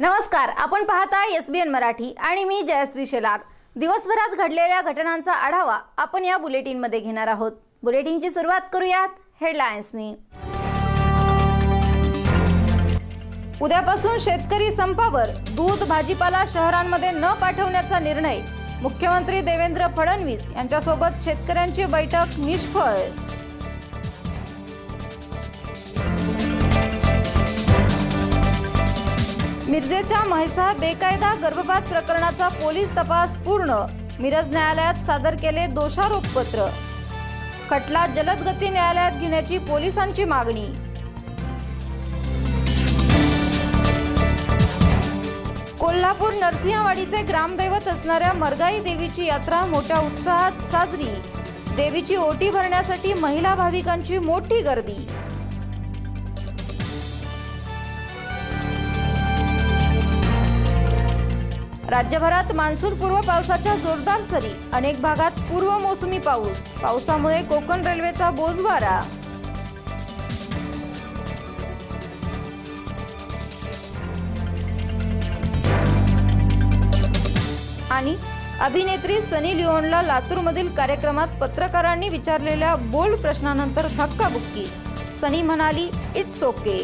नमस्कार आपण पाहता एस बी एन मराठी आणि मी जयश्री शेलार. दिवसभरात घडलेल्या घटनांचा आढावा आपण या बुलेटिनमध्ये घेणार आहोत. बुलेटिनची सुरुवात करूयात हेडलाईन्सनी उद्यापासून शेतकरी संपावर दूध भाजीपाला शहरांमध्ये न पाठवण्याचा निर्णय मुख्यमंत्री देवेंद्र फडणवीस यांच्यासोबत शेतकऱ्यांची बैठक निष्फळ मिरजेच्या म्हैसा बेकायदा गर्भपात प्रकरणाचा पोलीस तपास पूर्ण. मिरज न्यायालयात सादर केले दोषारोपपत्र. खटला जलदगती न्यायालयात घेण्याची पोलिसांची मागणी. कोल्हापूर नरसिंहवाडीचे ग्रामदैवत असणाऱ्या मरगाई देवीची यात्रा मोठ्या उत्साहात साजरी. देवीची ओटी भरण्यासाठी महिला भाविकांची मोठी गर्दी. राज्यभरात मान्सूनपूर्व पावसाच्या जोरदार सरी. अनेक भागात पूर्व मोसमी पाऊस. पावसामुळे कोकण रेल्वेचा बोजवारा. आणि अभिनेत्री सनी लिओनला लातूरमधील कार्यक्रमात पत्रकारांनी विचारलेल्या बोल्ड प्रश्नानंतर धक्काबुक्की. सनी म्हणाली इट्स ओके.